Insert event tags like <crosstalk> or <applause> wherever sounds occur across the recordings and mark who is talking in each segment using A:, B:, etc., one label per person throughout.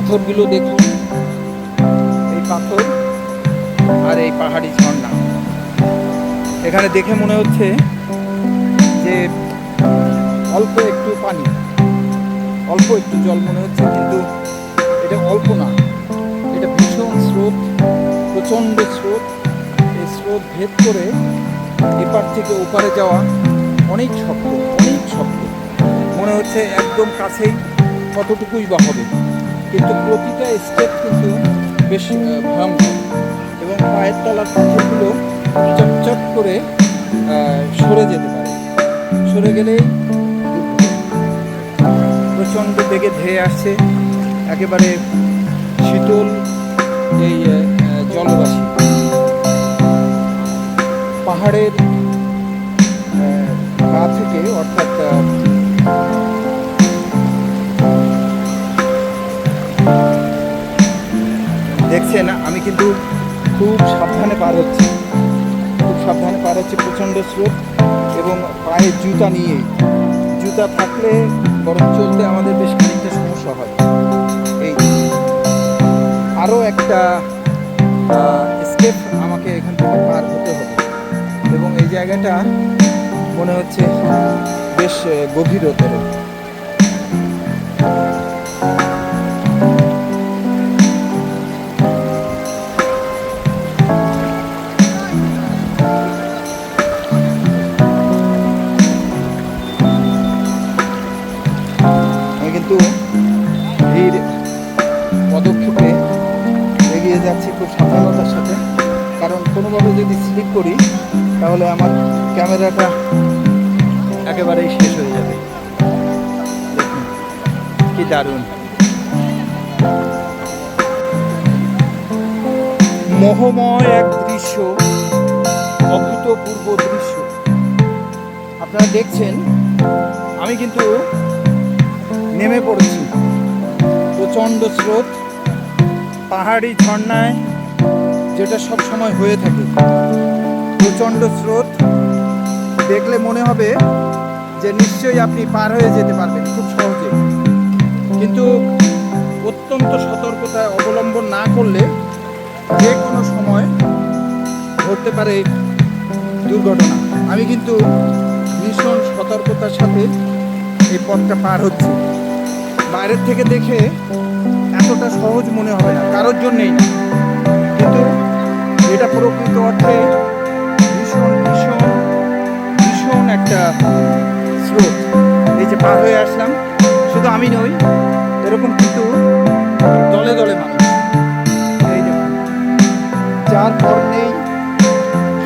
A: পাথরগুলো দেখুন। এই পাথর আর এই পাহাড়ি ঝর্ণা। এখানে দেখে মনে হচ্ছে যে অল্প একটু পানি, অল্প একটু জল মনে হচ্ছে, কিন্তু এটা অল্প না। এটা ভীষণ স্রোত, প্রচণ্ড স্রোত। এই স্রোত ভেদ করে এপার থেকে ওপারে যাওয়া অনেক শক্ত অনেক শক্ত। মনে হচ্ছে একদম কাছেই কতটুকুই বা হবে। কিন্তু প্রতিটা স্টেপ কিন্তু বেশ ভয়ঙ্কর। এবং পায়ের তলার পাথরগুলো চটচট করে সরে যেতে পারে। সরে গেলেই প্রচণ্ড বেগে ধেয়ে আসছে, একেবারে শীতল এই জলরাশি। পাহাড়ের গা থেকে, অর্থাৎ দেখছেন আমি কিন্তু খুব সাবধানে পার হচ্ছি। খুব সাবধানে পার হচ্ছে প্রচণ্ড স্রোত এবং পায়ে জুতা নিয়ে জুতা থাকলে বরং চলতে আমাদের বেশ খানিকটা সমস্যা হয়। এই আরও একটা স্টেপ আমাকে এখান থেকে পার হতে হবে। এবং এই জায়গাটা মনে হচ্ছে বেশ গভীরতর তাহলে আমার ক্যামেরাটা একেবারেই শেষ হয়ে যাবে। কি দারুণ। মোহময় এক দৃশ্য, অভূতপূর্ব দৃশ্য। আপনারা দেখছেন, আমি কিন্তু নেমে পড়েছি। প্রচণ্ড স্রোত, পাহাড়ি ঝর্ণায়, যেটা সব সময় হয়ে থাকে। প্রচণ্ড স্রোত। দেখলে মনে হবে যে নিশ্চয়ই আপনি পার হয়ে যেতে পারবেন খুব সহজে। কিন্তু অত্যন্ত সতর্কতা অবলম্বন না করলে যে কোনো সময় ঘটতে পারে দুর্ঘটনা। আমি কিন্তু ভীষণ সতর্কতার সাথে এই পথটা পার হচ্ছি। বাইরের থেকে দেখে এতটা সহজ মনে হবে না, কারোর জন্যেই না। কিন্তু এটা প্রকৃত অর্থে একটা স্রোত। এই যে পার হয়ে আসলাম, শুধু আমি নই, এরকম কিন্তু দলে দলে মানুষ। এই দেখুন, যার পর নেই,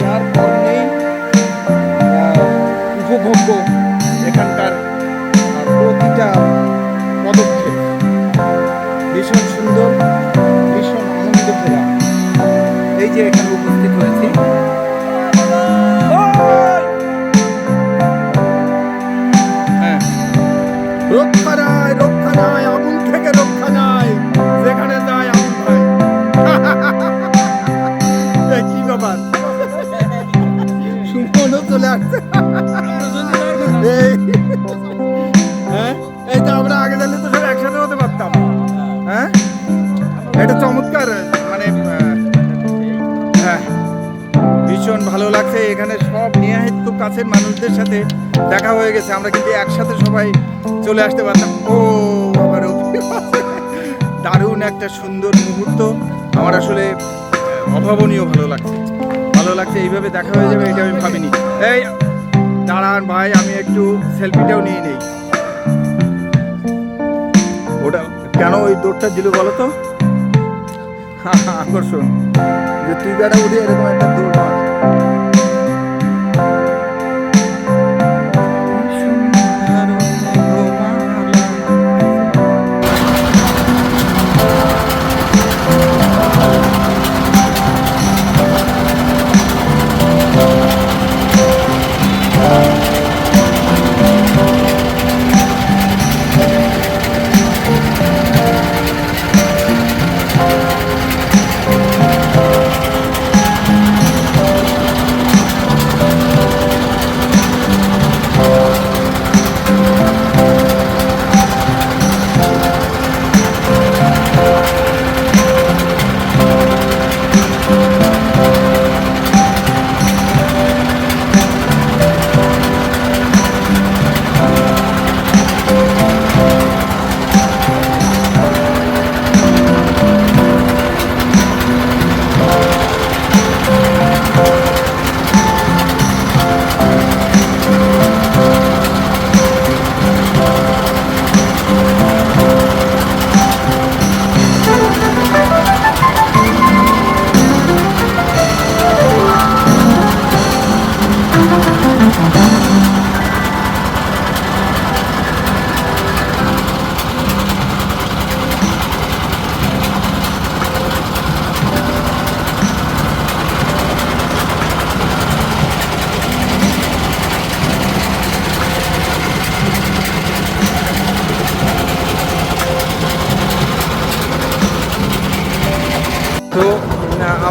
A: যার পর নেই উপভোগ্য এখানকার প্রতিটা পদক্ষেপ। ভীষণ সুন্দর, ভীষণ আনন্দ ফেরা এই যে এখানে উপস্থিত হয়েছি। নাই রক্ষা নাই আগুন থেকে রক্ষা নাই যেখানে যায় আগুন ভাই <laughs> কি ব্যাপার? সুমনও চলে আসছে। হ্যাঁ এই তো আমরা আগে জানলে তো সব একসাথে হতে পারতাম। হ্যাঁ এটা চমৎকার মানে লাগছে এখানে সব নিয়ে খুব কাছের মানুষদের সাথে দেখা হয়ে গেছে। আমরা কিন্তু একসাথে সবাই চলে আসতে পারতাম ও আবার দারুণ একটা সুন্দর মুহূর্ত। আমার আসলে অভাবনীয় ভালো লাগছে। ভালো লাগছে, এইভাবে দেখা হয়ে যাবে, এটা আমি ভাবিনি। এই, দাঁড়ান ভাই, আমি একটু সেলফিটাও নিয়ে নেই। ওটা, কেন ওই দৌড়টা দিল বলো তো? আকর্ষণ। যে তুই বেড়া উঠে এরকম একটা দৌড়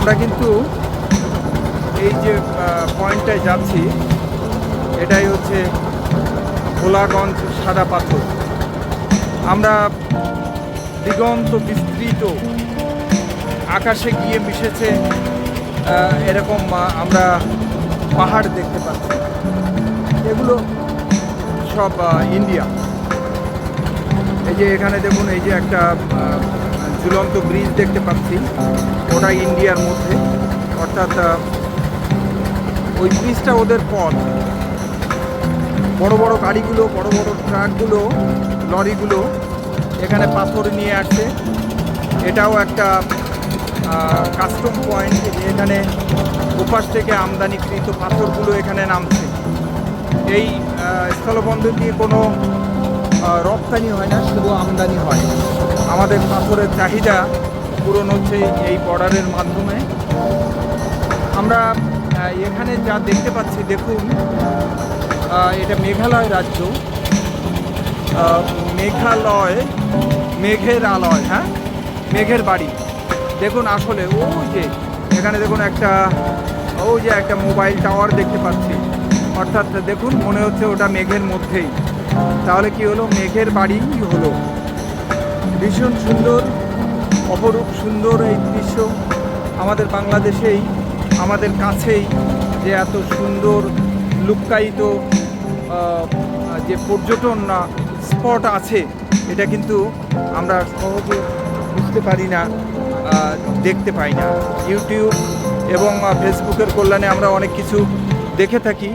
A: আমরা কিন্তু এই যে পয়েন্টটায় যাচ্ছি, এটাই হচ্ছে ভোলাগঞ্জ সাদা পাথর। আমরা দিগন্ত বিস্তৃত আকাশে গিয়ে মিশেছে এরকম আমরা পাহাড় দেখতে পাচ্ছি। এগুলো সব ইন্ডিয়া। এই যে এখানে দেখুন, এই যে একটা ঝুলন্ত ব্রিজ দেখতে পাচ্ছি। ওটা ইন্ডিয়ার মধ্যে। অর্থাৎ ওই ব্রিজটা ওদের পথ। বড় বড় গাড়িগুলো, বড় বড় ট্রাকগুলো, লরিগুলো এখানে পাথর নিয়ে আসছে এটাও একটা কাস্টম পয়েন্ট এখানে ওপাশ থেকে আমদানিকৃত পাথরগুলো এখানে নামছে। এই স্থলবন্দর দিয়ে কোনো রপ্তানি হয় না, শুধু আমদানি হয়। আমাদের পাথরের চাহিদা পূরণ হচ্ছে এই বর্ডারের মাধ্যমে। আমরা এখানে যা দেখতে পাচ্ছি, দেখুন এটা মেঘালয় রাজ্য। মেঘালয়, মেঘের আলয় হ্যাঁ? মেঘের বাড়ি। দেখুন আসলে ওই যে, এখানে দেখুন একটা, ও যে একটা মোবাইল টাওয়ার দেখতে পাচ্ছি। অর্থাৎ দেখুন, মনে হচ্ছে ওটা মেঘের মধ্যেই। তাহলে কি হলো? মেঘের বাড়ি হলো। ভীষণ সুন্দর, অপরূপ সুন্দর এই দৃশ্য আমাদের বাংলাদেশেই, আমাদের কাছেই যে এত সুন্দর লুক্কায়িত যে পর্যটন স্পট আছে, এটা কিন্তু আমরা সহজে বুঝতে পারি না দেখতে পাই না। ইউটিউব এবং ফেসবুকের কল্যাণে আমরা অনেক কিছু দেখে থাকি।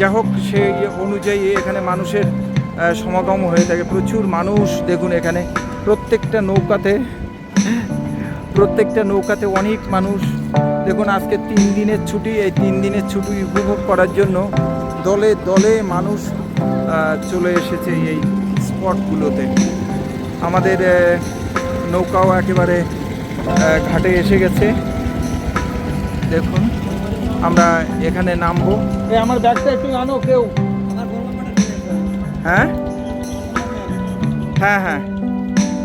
A: যা হোক সেই অনুযায়ী এখানে মানুষের সমাগম হয়ে থাকে। প্রচুর মানুষ দেখুন এখানে। প্রত্যেকটা নৌকাতে প্রত্যেকটা নৌকাতে অনেক মানুষ। দেখুন, আজকে তিন দিনের ছুটি। এই তিন দিনের ছুটি উপভোগ করার জন্য দলে দলে মানুষ চলে এসেছে এই স্পটগুলোতে। আমাদের নৌকাও একেবারে ঘাটে এসে গেছে। দেখুন, আমরা এখানে নামবো। আমার ব্যাগটা একটু আনো কেউ। হ্যাঁ? হ্যাঁ হ্যাঁ।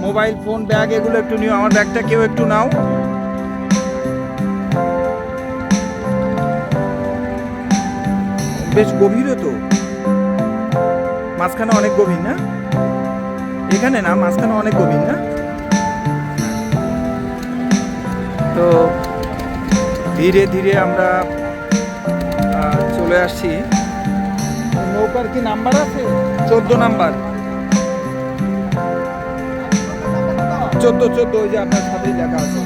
A: মোবাইল, ফোন, ব্যাগ, এগুলো একটু নিও। আমার ব্যাগটা কেউ একটু নাও। বেশ গভীরও তো। মাঝখানে অনেক গভীর না? এখানে না, মাঝখানে অনেক গভীর না? তো ধীরে ধীরে আমরা চলে আসছি। নৌকার কি নাম্বার আছে? চোদ্দ নাম্বার। চোদ্দ চোদ্দ, ওই যে আপনার সাথেই লেখা আছে।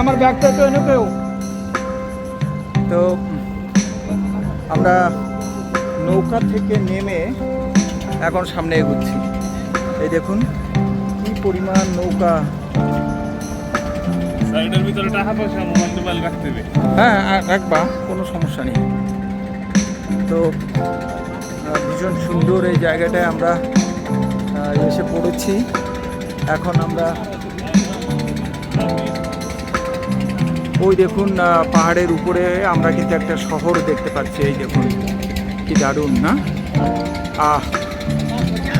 A: আমার ব্যাগটা তো এনে কেউ তো, আমরা নৌকা থেকে নেমে এখন সামনে এগুচ্ছি। এই দেখুন কি পরিমাণ নৌকা।
B: সাইডের ভিতরে টাকা পয়সা মোবাইল টোবাইল রাখতে হবে।
A: হ্যাঁ রাখবা কোনো সমস্যা নেই। তো ভীষণ সুন্দর এই জায়গাটায় আমরা এসে পড়েছি। এখন আমরা ওই দেখুন পাহাড়ের উপরে আমরা কিন্তু একটা শহর দেখতে পাচ্ছি এই দেখুন। কি দারুণ না? আহ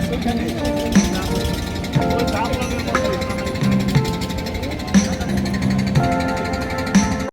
A: Bukan itu.